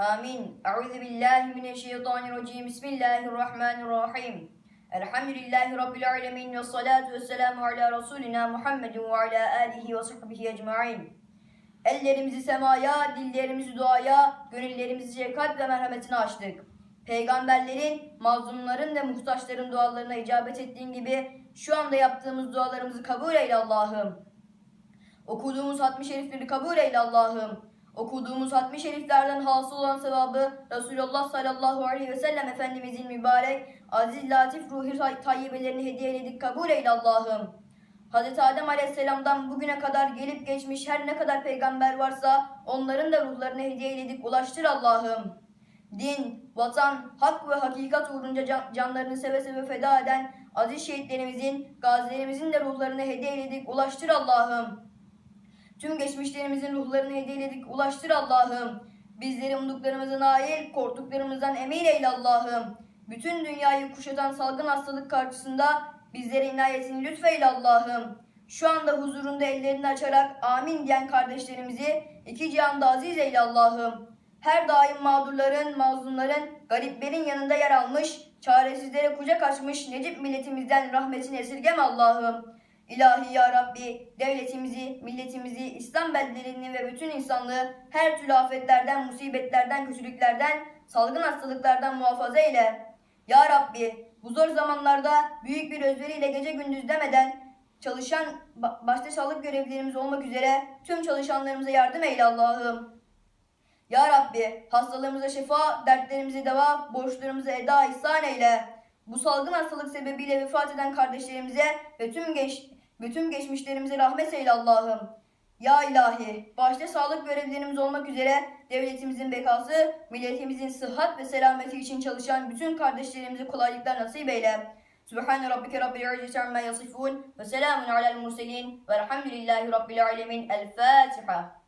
Amin. Euzu billahi mineşşeytanirracim. Bismillahirrahmanirrahim. Elhamdülillahi Rabbil alemin ve salatu ve selamu ala Resulina Muhammedin ve ala alihi ve sahbihi ecma'in. Ellerimizi semaya, dillerimizi duaya, gönüllerimizi şefkat ve merhametine açtık. Peygamberlerin, mazlumların ve muhtaçların dualarına icabet ettiğin gibi şu anda yaptığımız dualarımızı kabul eyle Allah'ım. Okuduğumuz hatmi şerifleri kabul eyle Allah'ım. Okuduğumuz hatmi şeriflerden hasıl olan sevabı Resulullah sallallahu aleyhi ve sellem Efendimizin mübarek, aziz, latif ruhi tay- tayyibelerini hediye eyledik kabul eyle Allah'ım. Hz. Adem aleyhisselamdan bugüne kadar gelip geçmiş her ne kadar peygamber varsa onların da ruhlarını hediye eyledik ulaştır Allah'ım. Din, vatan, hak ve hakikat uğrunca can- canlarını seve seve feda eden aziz şehitlerimizin, gazilerimizin de ruhlarını hediye eyledik ulaştır Allah'ım. Tüm geçmişlerimizin ruhlarını hediyeledik ulaştır Allah'ım. Bizleri umduklarımıza nail, korktuklarımızdan emin eyle Allah'ım. Bütün dünyayı kuşatan salgın hastalık karşısında bizlere inayetini lütfeyle Allah'ım. Şu anda huzurunda ellerini açarak amin diyen kardeşlerimizi iki cihanda aziz eyle Allah'ım. Her daim mağdurların, mazlumların, gariplerin yanında yer almış, çaresizlere kucak açmış Necip milletimizden rahmetini esirgeme Allah'ım. İlahi ya Rabbi devletimizi, milletimizi, İslam beldelerini ve bütün insanlığı her türlü afetlerden, musibetlerden, kötülüklerden, salgın hastalıklardan muhafaza eyle. Ya Rabbi bu zor zamanlarda büyük bir özveriyle gece gündüz demeden çalışan ba- başta sağlık görevlilerimiz olmak üzere tüm çalışanlarımıza yardım eyle Allah'ım. Ya Rabbi hastalarımıza şifa, dertlerimize deva, borçlarımıza eda ihsan eyle. Bu salgın hastalık sebebiyle vefat eden kardeşlerimize ve tüm geç, bütün geçmişlerimize rahmet eyle Allah'ım. Ya ilahi, başta sağlık görevlilerimiz olmak üzere devletimizin bekası, milletimizin sıhhat ve selameti için çalışan bütün kardeşlerimize kolaylıklar nasip eyle. Sübhane rabbike rabbil izzeti amma yasifun ve selamun alel murselin velhamdülillahi rabbil alemin. El Fatiha.